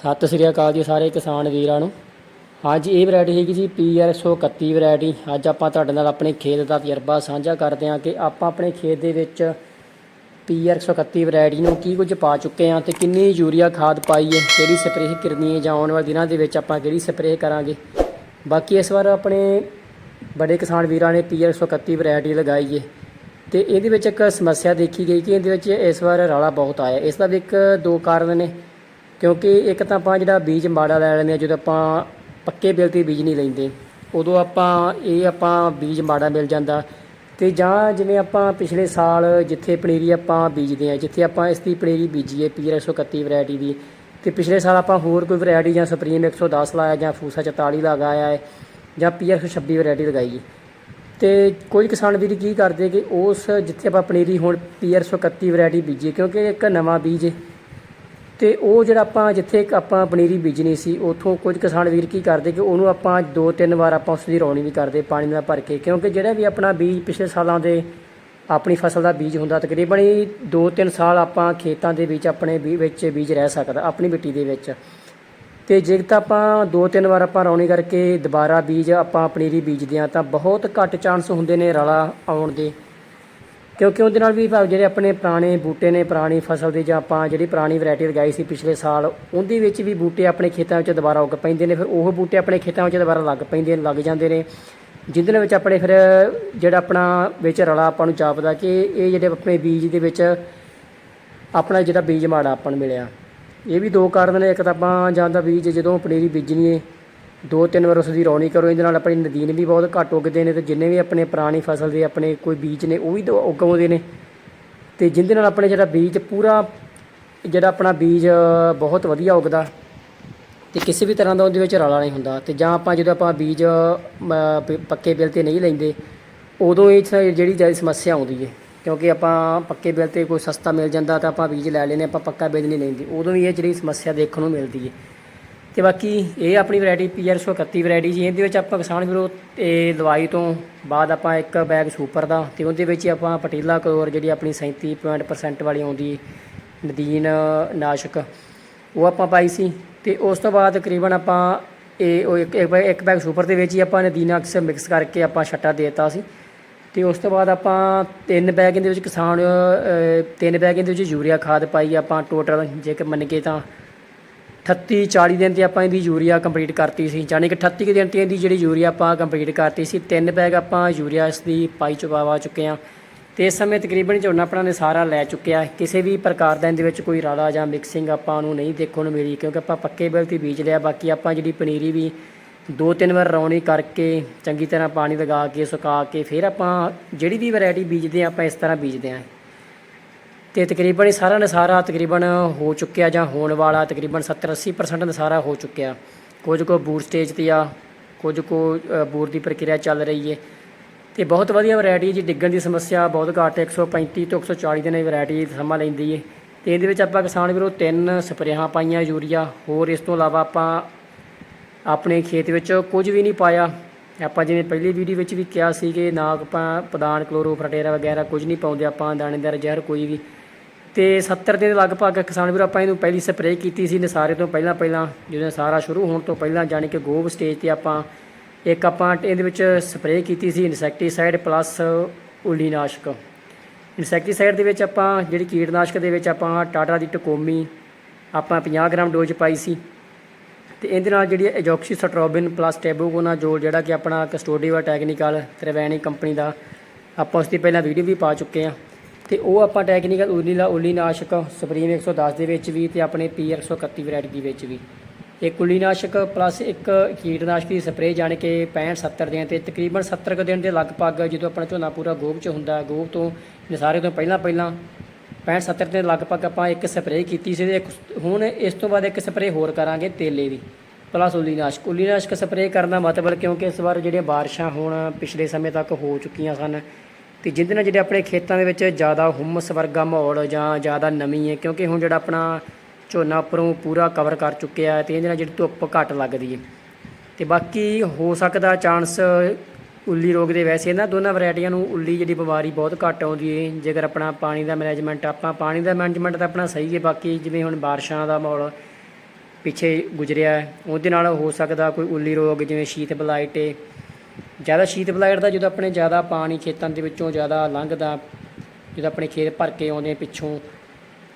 ਸਤਿ ਸ੍ਰੀ ਅਕਾਲ ਜੀ ਸਾਰੇ ਕਿਸਾਨ ਵੀਰਾਂ ਨੂੰ। ਹਾਂਜੀ ਇਹ ਵੈਰਾਈਟੀ ਹੈਗੀ ਜੀ ਪੀਆਰ 131 ਵੈਰਾਈਟੀ। ਅੱਜ ਆਪਾਂ ਤੁਹਾਡੇ ਨਾਲ ਆਪਣੇ ਖੇਤ ਦਾ ਤਜਰਬਾ ਸਾਂਝਾ ਕਰਦੇ ਹਾਂ ਕਿ ਆਪਾਂ ਆਪਣੇ ਖੇਤ ਦੇ ਵਿੱਚ ਪੀਆਰ 131 ਵੈਰਾਈਟੀ ਨੂੰ ਕੀ ਕੁਝ ਪਾ ਚੁੱਕੇ ਹਾਂ ਤੇ ਕਿੰਨੀ ਯੂਰੀਆ ਖਾਦ ਪਾਈ ਹੈ, ਕਿਹੜੀ ਸਪਰੇਅ ਕਰਨੀ ਹੈ ਜਾਂ ਆਉਣ ਵਾਲੇ ਦਿਨਾਂ ਦੇ ਵਿੱਚ ਆਪਾਂ ਕਿਹੜੀ ਸਪਰੇਅ ਕਰਾਂਗੇ। ਬਾਕੀ ਇਸ ਵਾਰ ਆਪਣੇ ਬੜੇ ਕਿਸਾਨ ਵੀਰਾਂ ਨੇ ਪੀਆਰ 131 ਵੈਰਾਈਟੀ ਲਗਾਈ ਹੈ ਤੇ ਇਹਦੇ ਵਿੱਚ ਇੱਕ ਸਮੱਸਿਆ ਦੇਖੀ ਗਈ ਕਿ ਇਹਦੇ ਵਿੱਚ ਇਸ ਵਾਰ ਰਾਲਾ ਬਹੁਤ ਆਇਆ। ਇਸ ਦਾ ਵੀ ਇੱਕ ਦੋ ਕਾਰਨ ਨੇ। ਕਿਉਂਕਿ ਇੱਕ ਤਾਂ ਆਪਾਂ ਜਿਹੜਾ ਬੀਜ ਮਾੜਾ ਲੈ ਲੈਂਦੇ ਆ ਜਦੋਂ ਆਪਾਂ ਪੱਕੇ ਬਿੱਲ ਤੇ ਬੀਜ ਨਹੀਂ ਲੈਂਦੇ, ਉਦੋਂ ਆਪਾਂ ਇਹ ਆਪਾਂ ਬੀਜ ਮਾੜਾ ਮਿਲ ਜਾਂਦਾ। ਤੇ ਜਾਂ ਜਿਵੇਂ ਆਪਾਂ ਪਿਛਲੇ ਸਾਲ ਜਿੱਥੇ ਪਨੀਰੀ ਆਪਾਂ ਬੀਜਦੇ ਆ ਜਿੱਥੇ ਆਪਾਂ ਇਸ ਦੀ ਪਨੀਰੀ ਬੀਜੀ ਹੈ ਪੀਆਰ 131 ਵੈਰਾਈਟੀ ਦੀ, ਤੇ ਪਿਛਲੇ ਸਾਲ ਆਪਾਂ ਹੋਰ ਕੋਈ ਵੈਰਾਈਟੀ ਜਾਂ ਸੁਪਰੀਮ 110 ਲਾਇਆ, ਜਾਂ ਫੂਸਾ 44 ਲਗਾਇਆ ਹੈ, ਜਾਂ ਪੀਆਰ 126 ਵੈਰਾਈਟੀ ਲਗਾਈ ਹੈ। ਤੇ ਕੋਈ ਕਿਸਾਨ ਵੀਰ ਕੀ ਕਰਦੇ ਕਿ ਉਸ ਜਿੱਥੇ ਆਪਾਂ ਪਨੀਰੀ ਹੁਣ ਪੀਆਰ 131 ਵੈਰਾਈਟੀ ਬੀਜੀ ਕਿਉਂਕਿ ਇੱਕ ਨਵਾਂ ਬੀਜ ਹੈ ਤੇ ਉਹ ਜਿਹੜਾ ਆਪਾਂ ਜਿੱਥੇ ਇੱਕ ਆਪਾਂ ਪਨੀਰੀ ਬੀਜਣੀ ਸੀ, ਉਥੋਂ ਕੁਝ ਕਿਸਾਨ ਵੀਰ ਕੀ ਕਰਦੇ ਕਿ ਉਹਨੂੰ ਆਪਾਂ ਦੋ ਤਿੰਨ ਵਾਰ ਆਪਾਂ ਉਸ ਦੀ ਰੌਣੀ ਵੀ ਕਰਦੇ, ਪਾਣੀ ਨਾਲ ਭਰ ਕੇ, ਕਿਉਂਕਿ ਜਿਹੜਾ ਵੀ ਆਪਣਾ ਬੀਜ ਪਿਛਲੇ ਸਾਲਾਂ ਦੇ ਆਪਣੀ ਫਸਲ ਦਾ ਬੀਜ ਹੁੰਦਾ, ਤਕਰੀਬਨ ਹੀ 2-3 ਸਾਲ ਆਪਾਂ ਖੇਤਾਂ ਦੇ ਵਿੱਚ ਆਪਣੇ ਬੀ- ਵਿੱਚ ਬੀਜ ਰਹਿ ਸਕਦਾ, ਆਪਣੀ ਮਿੱਟੀ ਦੇ ਵਿੱਚ। ਤੇ ਜੇ ਤਾਂ ਆਪਾਂ ਦੋ ਤਿੰਨ ਵਾਰ ਆਪਾਂ ਰੌਣੀ ਕਰਕੇ ਦੁਬਾਰਾ ਬੀਜ ਆਪਾਂ ਪਨੀਰੀ ਬੀਜਦੇ ਆ ਤਾਂ ਬਹੁਤ ਘੱਟ ਚਾਂਸ ਹੁੰਦੇ ਨੇ ਰਲਾ ਆਉਣ ਦੇ। ਕਿਉਂਕਿ ਉਹਦੇ ਨਾਲ ਵੀ ਭਾਵ ਜਿਹੜੇ ਆਪਣੇ ਪੁਰਾਣੇ ਬੂਟੇ ਨੇ, ਪੁਰਾਣੀ ਫਸਲ ਦੇ ਜਾਂ ਆਪਾਂ ਜਿਹੜੀ ਪੁਰਾਣੀ ਵੈਰਾਈਟੀ ਲਗਾਈ ਸੀ ਪਿਛਲੇ ਸਾਲ, ਉਹਦੇ ਵਿੱਚ ਵੀ ਬੂਟੇ ਆਪਣੇ ਖੇਤਾਂ ਵਿੱਚ ਦੁਬਾਰਾ ਉੱਗ ਪੈਂਦੇ ਨੇ, ਫਿਰ ਉਹ ਬੂਟੇ ਆਪਣੇ ਖੇਤਾਂ ਵਿੱਚ ਦੁਬਾਰਾ ਲੱਗ ਪੈਂਦੇ ਨੇ, ਲੱਗ ਜਾਂਦੇ ਨੇ। ਜਿਹਦੇ ਨਾਲ ਵਿੱਚ ਆਪਣੇ ਫਿਰ ਜਿਹੜਾ ਆਪਣਾ ਵਿੱਚ ਰਲਾ ਆਪਾਂ ਨੂੰ ਜਾਪਦਾ ਕਿ ਇਹ ਜਿਹੜੇ ਆਪਣੇ ਬੀਜ ਦੇ ਵਿੱਚ ਆਪਣਾ ਜਿਹੜਾ ਬੀਜ ਮਾੜਾ ਆਪਾਂ ਨੂੰ ਮਿਲਿਆ। ਇਹ ਵੀ ਦੋ ਕਾਰਨ ਨੇ, ਇੱਕ ਤਾਂ ਆਪਾਂ ਜਾਂ ਤਾਂ ਬੀਜ ਜਦੋਂ ਪਨੀਰੀ ਬੀਜਣੀ ਹੈ ਦੋ ਤਿੰਨ ਵਾਰ ਉਸ ਦੀ ਰੌਣੀ ਕਰੋ, ਇਹਦੇ ਨਾਲ ਆਪਣੀ ਨਦੀਨ ਵੀ ਬਹੁਤ ਘੱਟ ਉੱਗਦੇ ਨੇ ਤੇ ਜਿੰਨੇ ਵੀ ਆਪਣੇ ਪੁਰਾਣੀ ਫਸਲ ਦੇ ਆਪਣੇ ਕੋਈ ਬੀਜ ਨੇ, ਉਹ ਵੀ ਤਾਂ ਉਗਾਉਂਦੇ ਨੇ। ਤੇ ਜਿਹਦੇ ਨਾਲ ਆਪਣੇ ਜਿਹੜਾ ਬੀਜ ਪੂਰਾ, ਜਿਹੜਾ ਆਪਣਾ ਬੀਜ ਬਹੁਤ ਵਧੀਆ ਉੱਗਦਾ ਤੇ ਕਿਸੇ ਵੀ ਤਰ੍ਹਾਂ ਦਾ ਉਹਦੇ ਵਿੱਚ ਰਲਾ ਨਹੀਂ ਹੁੰਦਾ ਤੇ ਜਾਂ ਆਪਾਂ ਜਦੋਂ ਆਪਾਂ ਬੀਜ ਪੱਕੇ ਬਿੱਲ ਤੇ ਨਹੀਂ ਲੈਂਦੇ, ਉਦੋਂ ਇਹ ਸ- ਜਿਹੜੀ ਜ਼ਿਆਦਾ ਸਮੱਸਿਆ ਆਉਂਦੀ ਹੈ ਕਿਉਂਕਿ ਆਪਾਂ ਪੱਕੇ ਬਿੱਲ ਤੇ ਕੋਈ ਸਸਤਾ ਮਿਲ ਜਾਂਦਾ ਤਾਂ ਆਪਾਂ ਬੀਜ ਲੈ ਲੈਨੇ ਆਪਾਂ ਪੱਕਾ ਬੀਜ ਨਹੀਂ ਲੈਂਦੇ, ਉਦੋਂ ਵੀ ਇਹ ਜਿਹੜੀ ਸਮੱਸਿਆ ਦੇਖਣ ਨੂੰ ਮਿਲਦੀ ਹੈ ਤੇ ਬਾਕੀ ਇਹ ਆਪਣੀ ਵੈਰਾਈਟੀ ਪੀਆਰ 131 ਵੈਰਾਈਟੀ ਜੀ, ਇਹਦੇ ਵਿੱਚ ਆਪਾਂ ਕਿਸਾਨ ਵੀਰੋ ਇਹ ਦਵਾਈ ਤੋਂ ਬਾਅਦ ਆਪਾਂ ਇੱਕ ਬੈਗ ਸੁਪਰ ਦਾ ਤੇ ਉਹਦੇ ਵਿੱਚ ਹੀ ਆਪਾਂ ਪਟੀਲਾ, ਕਲੋਰ ਜਿਹੜੀ ਆਪਣੀ 37% ਵਾਲੀ ਆਉਂਦੀ, ਨਦੀਨ, ਨਾਸ਼ਕ, ਉਹ ਆਪਾਂ ਪਾਈ ਸੀ ਤੇ ਉਸ ਤੋਂ ਬਾਅਦ ਤਕਰੀਬਨ ਆਪਾਂ ਇਹ ਉਹ ਇੱਕ ਇੱਕ ਬੈਗ- ਸੁਪਰ ਦੇ ਵਿੱਚ ਹੀ ਆਪਾਂ ਨਦੀਨ ਅਕਸ ਮਿਕਸ ਕਰਕੇ ਆਪਾਂ ਛੱਟਾ ਦੇਤਾ ਸੀ ਤੇ ਉਸ ਤੋਂ ਬਾਅਦ ਆਪਾਂ ਤਿੰਨ ਬੈਗ ਦੇ ਵਿੱਚ ਕਿਸਾਨ ਤਿੰਨ ਬੈਗ ਦੇ ਵਿੱਚ ਯੂਰੀਆ ਖਾਦ ਪਾਈ, ਆਪਾਂ ਟੋਟਲ ਜੇਕਰ ਮੰਨ ਕੇ ਤਾਂ 38 40 ਦਿਨ ਤੇ ਆਪਾਂ ਇਹਦੀ ਯੂਰੀਆ ਕੰਪਲੀਟ ਕਰਤੀ ਸੀ। ਯਾਨੀ ਕਿ 38 ਕੁ ਦਿਨ ਤੇ ਇਹਦੀ ਜਿਹੜੀ ਯੂਰੀਆ ਆਪਾਂ ਕੰਪਲੀਟ ਕਰਤੀ ਸੀ। ਤਿੰਨ ਬੈਗ ਆਪਾਂ ਯੂਰੀਆ ਇਸ ਦੀ ਪਾਈ ਚੁਕਾਵਾ ਚੁੱਕੇ ਆ ਤੇ ਇਸ ਸਮੇਂ ਤਕਰੀਬਨ ਝੋਨਾ ਆਪਣਾ ਨੇ ਸਾਰਾ ਲੈ ਚੁੱਕਿਆ ਕਿਸੇ ਵੀ ਪ੍ਰਕਾਰ ਦਾ ਇਹਦੇ ਵਿੱਚ ਕੋਈ ਰਾਲਾ ਜਾਂ ਮਿਕਸਿੰਗ ਆਪਾਂ ਨੂੰ ਨਹੀਂ ਦੇਖਣ ਨੂੰ ਮਿਲੀ, ਕਿਉਂਕਿ ਆਪਾਂ ਪੱਕੇ ਬਿੱਲ ਤੇ ਬੀਜ ਲਿਆ। ਬਾਕੀ ਆਪਾਂ ਜਿਹੜੀ ਪਨੀਰੀ ਵੀ ਦੋ ਤਿੰਨ ਵਾਰ ਰੌਣੀ ਕਰਕੇ ਚੰਗੀ ਤਰ੍ਹਾਂ ਪਾਣੀ ਲਗਾ ਕੇ, ਸੁਕਾ ਕੇ, ਫਿਰ ਆਪਾਂ ਜਿਹੜੀ ਵੀ ਵੈਰਾਈਟੀ ਬੀਜਦੇ ਆ ਆਪਾਂ ਇਸ ਤਰ੍ਹਾਂ ਬੀਜਦੇ ਆ ਤੇ ਤਕਰੀਬਨ ਇਹ ਸਾਰਾ ਨਸਾਰਾ ਤਕਰੀਬਨ ਹੋ ਚੁੱਕਿਆ ਜਾਂ ਹੋਣ ਵਾਲਾ ਤਕਰੀਬਨ 70 80% ਨਸਾਰਾ ਹੋ ਚੁੱਕਿਆ। ਕੁਝ ਕੋ ਬੂਰ ਸਟੇਜ ਤੇ ਆ, ਕੁਝ ਕੋ ਬੂਰ ਦੀ ਪ੍ਰਕਿਰਿਆ ਚੱਲ ਰਹੀ ਹੈ ਤੇ ਬਹੁਤ ਵਧੀਆ ਵੈਰਾਈਟੀ ਜੀ, ਡਿੱਗਣ ਦੀ ਸਮੱਸਿਆ ਬਹੁਤ ਘੱਟ ਹੈ 135 ਤੋਂ 140 ਦਿਨ ਇਹ ਵੈਰਾਈਟੀ ਸਮਾਂ ਲੈਂਦੀ ਹੈ ਤੇ ਇਹਦੇ ਵਿੱਚ ਆਪਾਂ ਕਿਸਾਨ ਵੀਰੋ ਤਿੰਨ ਸਪਰੇਹਾਂ ਪਾਈਆਂ, ਯੂਰੀਆ, ਹੋਰ ਇਸ ਤੋਂ ਇਲਾਵਾ ਆਪਾਂ ਆਪਣੇ ਖੇਤ ਵਿੱਚ ਕੁਝ ਵੀ ਨਹੀਂ ਪਾਇਆ। ਆਪਾਂ ਜਿਵੇਂ ਪਹਿਲੀ ਵੀਡੀਓ ਵਿੱਚ ਵੀ ਕਿਹਾ ਸੀ ਕਿ ਨਾ ਆਪਾਂ ਪਦਾਨ ਕਲੋਰੋਫਰਟੇਰਾ ਵਗੈਰਾ ਕੁਝ ਨਹੀਂ ਪਾਉਂਦੇ, ਆਪਾਂ ਦਾਣੇਦਾਰ ਜ਼ਹਿਰ ਕੋਈ ਵੀ ਤੇ 70 ਦਿਨ ਲਗਭਗ ਕਿਸਾਨ ਵੀਰ, ਆਪਾਂ ਇਹਨੂੰ ਪਹਿਲੀ ਸਪਰੇਅ ਕੀਤੀ ਸੀ ਨਸਾਰੇ ਤੋਂ ਪਹਿਲਾਂ ਪਹਿਲਾਂ, ਜਦੋਂ ਨਸਾਰਾ ਸ਼ੁਰੂ ਹੋਣ ਤੋਂ ਪਹਿਲਾਂ, ਜਾਣੀ ਕਿ ਗੋਬ ਸਟੇਜ ਤੇ ਆਪਾਂ ਇੱਕ ਆਪਾਂ ਇਹਦੇ ਵਿੱਚ ਸਪਰੇਅ ਕੀਤੀ ਸੀ ਇਨਸੈਕਟੀਸਾਈਡ ਪਲੱਸ ਉਲੀਨਾਸ਼ਕ ਇਨਸੈਕਟੀਸਾਈਡ ਦੇ ਵਿੱਚ ਆਪਾਂ ਜਿਹੜੀ ਕੀਟਨਾਸ਼ਕ ਦੇ ਵਿੱਚ ਆਪਾਂ ਟਾਟਾ ਦੀ ਟਕੋਮੀ ਆਪਾਂ 50 ਗ੍ਰਾਮ ਡੋਜ਼ ਪਾਈ ਸੀ। ਤੇ ਇਹਦੇ ਨਾਲ ਜਿਹੜੀ ਐਜੋਕਸੀ ਸਟਰੋਬਿਨ ਪਲੱਸ ਟੈਬੋਗੋਨਾ ਜੋਲ ਜਿਹੜਾ ਕਿ ਆਪਣਾ ਕਸਟੋਡੀਵਾ ਟੈਕਨੀਕਲ ਤ੍ਰਿਵੈਣੀ ਕੰਪਨੀ ਦਾ ਆਪਾਂ ਉਸ ਦੀ ਪਹਿਲਾਂ ਵੀਡੀਓ ਵੀ ਪਾ ਚੁੱਕੇ ਆ ਤੇ ਉਹ ਆਪਾਂ ਟੈਕਨੀਕਲ ਉਲੀਲਾ ਉਲੀਨਾਸ਼ਕ ਸੁਪਰੀਮ 110 ਦੇ ਵਿੱਚ ਵੀ ਤੇ ਆਪਣੇ ਪੀਆਰ 131 ਵੈਰਾਈਟੀ ਦੇ ਵਿੱਚ ਵੀ। ਇੱਕ ਉਲੀਨਾਸ਼ਕ ਪਲੱਸ ਇੱਕ ਕੀਟਨਾਸ਼ਕ ਦੀ ਸਪਰੇਅ ਜਾਣ ਕੇ 65 70 ਦਿਨ ਤੇ ਤਕਰੀਬਨ 70 ਕੁ ਦਿਨ ਦੇ ਲਗਭਗ ਜਦੋਂ ਆਪਣਾ ਝੋਨਾ ਪੂਰਾ ਗੋਭ ਚ ਹੁੰਦਾ, ਗੋਭ ਤੋਂ ਨਸਾਰੇ ਤੋਂ ਪਹਿਲਾਂ ਪਹਿਲਾਂ 65 70 ਦਿਨ ਲਗਭਗ ਆਪਾਂ ਇੱਕ ਸਪਰੇਅ ਕੀਤੀ ਸੀ ਤੇ ਇੱਕ ਹੁਣ ਇਸ ਤੋਂ ਬਾਅਦ ਇੱਕ ਸਪਰੇਅ ਹੋਰ ਕਰਾਂਗੇ ਤੇਲੇ ਦੀ ਪਲੱਸ ਉਲੀਨਾਸ਼ਕ ਉਲੀਨਾਸ਼ਕ ਸਪਰੇਅ ਕਰਨ ਦਾ ਮਤਲਬ ਕਿਉਂਕਿ ਇਸ ਵਾਰ ਜਿਹੜੀਆਂ ਬਾਰਿਸ਼ਾਂ ਹੁਣ ਪਿਛਲੇ ਸਮੇਂ ਤੱਕ ਹੋ ਚੁੱਕੀਆਂ ਸਨ ਤੇ ਜਿਹਦੇ ਨਾਲ ਜਿਹੜੇ ਆਪਣੇ ਖੇਤਾਂ ਦੇ ਵਿੱਚ ਜ਼ਿਆਦਾ ਹੁਮਸ ਵਰਗਾ ਮਾਹੌਲ ਜਾਂ ਜ਼ਿਆਦਾ ਨਮੀ ਹੈ, ਕਿਉਂਕਿ ਹੁਣ ਜਿਹੜਾ ਆਪਣਾ ਝੋਨਾ ਉੱਪਰੋਂ ਪੂਰਾ ਕਵਰ ਕਰ ਚੁੱਕਿਆ ਹੈ ਤੇ ਇਹਦੇ ਨਾਲ ਜਿਹੜੀ ਧੁੱਪ ਘੱਟ ਲੱਗਦੀ ਹੈ। ਤੇ ਬਾਕੀ ਹੋ ਸਕਦਾ ਚਾਂਸ ਉੱਲੀ ਰੋਗ ਦੇ ਵੈਸੇ ਨਾ ਦੋਨਾਂ ਵੈਰਾਈਟੀਆਂ ਨੂੰ ਉੱਲੀ ਜਿਹੜੀ ਬਿਮਾਰੀ ਬਹੁਤ ਘੱਟ ਆਉਂਦੀ ਹੈ। ਜੇਕਰ ਆਪਣਾ ਪਾਣੀ ਦਾ ਮੈਨੇਜਮੈਂਟ ਆਪਾਂ ਪਾਣੀ ਦਾ ਮੈਨੇਜਮੈਂਟ ਤਾਂ ਆਪਣਾ ਸਹੀ ਹੈ, ਬਾਕੀ ਜਿਵੇਂ ਹੁਣ ਬਾਰਿਸ਼ਾਂ ਦਾ ਮਾਹੌਲ ਪਿੱਛੇ ਗੁਜ਼ਰਿਆ ਉਹਦੇ ਨਾਲ ਹੋ ਸਕਦਾ ਕੋਈ ਉੱਲੀ ਰੋਗ ਜਿਵੇਂ ਸ਼ੀਤ ਬਲਾਈਟ ਏ ਜ਼ਿਆਦਾ ਸ਼ੀਤ ਬਲਾਈਟ ਦਾ ਜਦੋਂ ਆਪਣੇ ਜ਼ਿਆਦਾ ਪਾਣੀ ਖੇਤਾਂ ਦੇ ਵਿੱਚੋਂ ਜ਼ਿਆਦਾ ਲੰਘਦਾ, ਜਦੋਂ ਆਪਣੇ ਖੇਤ ਭਰ ਕੇ ਆਉਂਦੇ ਪਿੱਛੋਂ,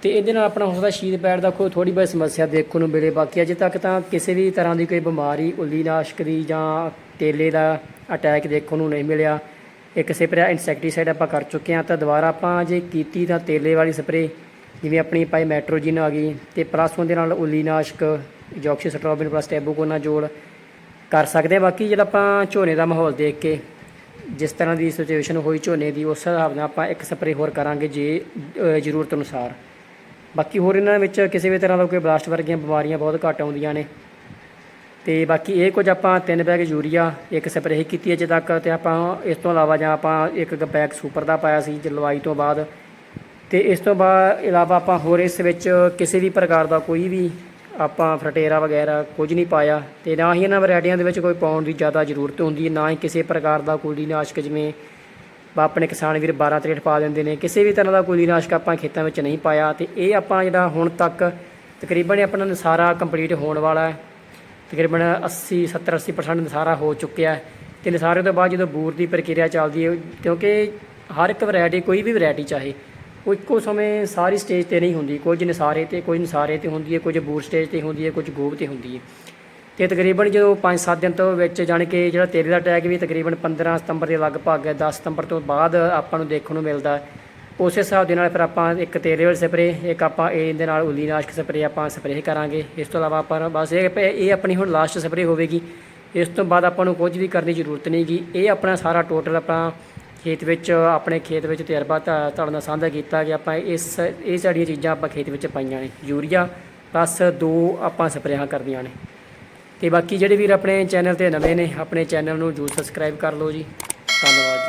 ਤੇ ਇਹਦੇ ਨਾਲ ਆਪਣਾ ਹੋ ਸਕਦਾ ਸ਼ੀਤ ਬੈਠ ਦਾ ਕੋਈ ਥੋੜੀ ਬਹੁਤ ਸਮੱਸਿਆ ਦੇਖਣ ਨੂੰ ਮਿਲੇ। ਬਾਕੀ ਅਜੇ ਤੱਕ ਤਾਂ ਕਿਸੇ ਵੀ ਤਰ੍ਹਾਂ ਦੀ ਕੋਈ ਬਿਮਾਰੀ, ਉੱਲੀਨਾਸ਼ਕ ਦੀ ਜਾਂ ਤੇਲੇ ਦਾ ਅਟੈਕ ਦੇਖਣ ਨੂੰ ਨਹੀਂ ਮਿਲਿਆ। ਇੱਕ ਸਪਰੇਅ ਇਨਸੈਕਟੀਸਾਈਡ ਆਪਾਂ ਕਰ ਚੁੱਕੇ ਹਾਂ, ਤਾਂ ਦੁਬਾਰਾ ਆਪਾਂ ਜੇ ਕੀਤੀ ਤਾਂ ਤੇਲੇ ਵਾਲੀ ਸਪਰੇਅ ਜਿਵੇਂ ਆਪਣੀ ਪਾਈ ਮੈਟਰੋਜਿਨ ਆ ਗਈ, ਤੇ ਪਲੱਸ ਉਹਦੇ ਨਾਲ ਉੱਲੀ ਨਾਸ਼ਕ ਜੋਕਸੀਸਟ੍ਰੋਬਿਨ ਪਲੱਸ ਟੈਬੂਕੋਨਾ ਜੋੜ ਕਰ ਸਕਦੇ ਹਾਂ ਬਾਕੀ ਜਿਹੜਾ ਆਪਾਂ ਝੋਨੇ ਦਾ ਮਾਹੌਲ ਦੇਖ ਕੇ, ਜਿਸ ਤਰ੍ਹਾਂ ਦੀ ਸਿਚੁਏਸ਼ਨ ਹੋਈ ਝੋਨੇ ਦੀ, ਉਸ ਹਿਸਾਬ ਨਾਲ ਆਪਾਂ ਇੱਕ ਸਪਰੇਅ ਹੋਰ ਕਰਾਂਗੇ ਜੇ ਜ਼ਰੂਰਤ ਅਨੁਸਾਰ। ਬਾਕੀ ਹੋਰ ਇਹਨਾਂ ਵਿੱਚ ਕਿਸੇ ਵੀ ਤਰ੍ਹਾਂ ਦਾ ਕੋਈ ਬਲਾਸਟ ਵਰਗੀਆਂ ਬਿਮਾਰੀਆਂ ਬਹੁਤ ਘੱਟ ਆਉਂਦੀਆਂ ਨੇ। ਤੇ ਬਾਕੀ ਇਹ ਕੁਝ ਆਪਾਂ ਤਿੰਨ ਬੈਗ ਯੂਰੀਆ ਇੱਕ ਸਪਰੇਅ ਕੀਤੀ ਅਜੇ ਤੱਕ ਤੇ ਆਪਾਂ ਇਸ ਤੋਂ ਇਲਾਵਾ ਜਾਂ ਆਪਾਂ ਇੱਕ ਬੈਗ ਸੁਪਰ ਦਾ ਪਾਇਆ ਸੀ ਜਲਵਾਈ ਤੋਂ ਬਾਅਦ। ਤੇ ਇਸ ਤੋਂ ਬਾਅਦ ਇਲਾਵਾ ਆਪਾਂ ਹੋਰ ਇਸ ਵਿੱਚ ਕਿਸੇ ਵੀ ਪ੍ਰਕਾਰ ਦਾ ਕੋਈ ਵੀ ਆਪਾਂ ਫਰਟੇਰਾ ਵਗੈਰਾ ਕੁਝ ਨਹੀਂ ਪਾਇਆ ਤੇ ਨਾ ਹੀ ਇਹਨਾਂ ਵੈਰਾਈਟੀਆਂ ਦੇ ਵਿੱਚ ਕੋਈ ਪਾਉਣ ਦੀ ਜ਼ਿਆਦਾ ਜ਼ਰੂਰਤ ਹੁੰਦੀ ਹੈ, ਨਾ ਹੀ ਕਿਸੇ ਪ੍ਰਕਾਰ ਦਾ ਕੁਲੀਨਾਸ਼ਕ ਜਿਵੇਂ ਬਾ ਆਪਣੇ ਕਿਸਾਨ ਵੀਰ 12 ਤਰੇਟ ਪਾ ਦਿੰਦੇ ਨੇ, ਕਿਸੇ ਵੀ ਤਰ੍ਹਾਂ ਦਾ ਕੁਲੀਨਾਸ਼ਕ ਆਪਾਂ ਖੇਤਾਂ ਵਿੱਚ ਨਹੀਂ ਪਾਇਆ ਤੇ ਇਹ ਆਪਾਂ ਜਿਹੜਾ ਹੁਣ ਤੱਕ ਤਕਰੀਬਨ ਆਪਣਾ ਨਸਾਰਾ ਕੰਪਲੀਟ ਹੋਣ ਵਾਲਾ ਹੈ, ਤਕਰੀਬਨ 80 70 80% ਨਸਾਰਾ ਹੋ ਚੁੱਕਿਆ ਹੈ ਤੇ ਨਸਾਰੇ ਤੋਂ ਬਾਅਦ ਜਦੋਂ ਬੂਰ ਦੀ ਪ੍ਰਕਿਰਿਆ ਚੱਲਦੀ ਹੈ, ਕਿਉਂਕਿ ਹਰ ਇੱਕ ਵੈਰਾਈਟੀ ਕੋਈ ਵੀ ਵੈਰਾਈਟੀ ਚਾਹੇ ਉਹ ਇੱਕੋ ਸਮੇਂ ਸਾਰੀ ਸਟੇਜ ਤੇ ਨਹੀਂ ਹੁੰਦੀ। ਕੁਝ ਨਸਾਰੇ ਤੇ, ਕੁਝ ਨਸਾਰੇ ਤੇ ਹੁੰਦੀ ਹੈ, ਕੁਝ ਬੂਰ ਸਟੇਜ ਤੇ ਹੁੰਦੀ ਹੈ, ਕੁਝ ਗੋਬ ਤੇ ਹੁੰਦੀ ਹੈ। ਤੇ ਤਕਰੀਬਨ ਜਦੋਂ 5-7 ਦਿਨ ਤੋਂ ਵਿੱਚ ਜਾਣ ਕੇ ਜਿਹੜਾ ਤੇਰੇ ਦਾ ਟੈਗ ਵੀ ਤਕਰੀਬਨ 15 ਸਤੰਬਰ ਦੇ ਲਗਭਗ ਹੈ 10 ਸਤੰਬਰ ਤੋਂ ਬਾਅਦ ਆਪਾਂ ਨੂੰ ਦੇਖਣ ਨੂੰ ਮਿਲਦਾ। ਉਸੇ ਹਿਸਾਬ ਦੇ ਨਾਲ ਫਿਰ ਆਪਾਂ ਇੱਕ ਤੇਰੇ ਵਾਲੀ ਸਪਰੇਅ ਇੱਕ ਆਪਾਂ ਇਹ ਦੇ ਨਾਲ ਉੱਲੀ ਨਾਸ਼ਕ ਸਪਰੇਅ ਆਪਾਂ ਸਪਰੇਅ ਕਰਾਂਗੇ। ਇਸ ਤੋਂ ਇਲਾਵਾ ਆਪਾਂ ਬਸ ਇਹ ਇਹ ਆਪਣੀ ਹੁਣ ਲਾਸਟ ਸਪਰੇਅ ਹੋਵੇਗੀ। ਇਸ ਤੋਂ ਬਾਅਦ ਆਪਾਂ ਨੂੰ ਕੁਝ ਵੀ ਕਰਨ ਦੀ ਜ਼ਰੂਰਤ ਨਹੀਂ ਗੀ ਇਹ ਆਪਣਾ ਸਾਰਾ ਟੋਟਲ ਆਪਣਾ ਖੇਤ ਵਿੱਚ, ਆਪਣੇ ਖੇਤ ਵਿੱਚ ਤਜਰਬਾ ਤੁਹਾ- ਤੁਹਾਡੇ ਨਾਲ ਸਾਂਝਾ ਕੀਤਾ ਕਿ ਆਪਾਂ ਇਸ, ਇਹ ਸਾਰੀਆਂ ਚੀਜ਼ਾਂ ਆਪਾਂ ਖੇਤ ਵਿੱਚ ਪਾਈਆਂ ਨੇ। ਯੂਰੀਆ ਪਲੱਸ ਦੋ ਆਪਾਂ ਸਪਰੇਹਾਂ ਕਰਦੀਆਂ ਨੇ। ਤੇ ਬਾਕੀ ਜਿਹੜੇ ਵੀਰ ਆਪਣੇ ਚੈਨਲ ਤੇ ਨਵੇਂ ਨੇ, ਆਪਣੇ ਚੈਨਲ ਨੂੰ ਜਰੂਰ ਸਬਸਕ੍ਰਾਈਬ ਕਰ ਲਓ ਜੀ। ਧੰਨਵਾਦ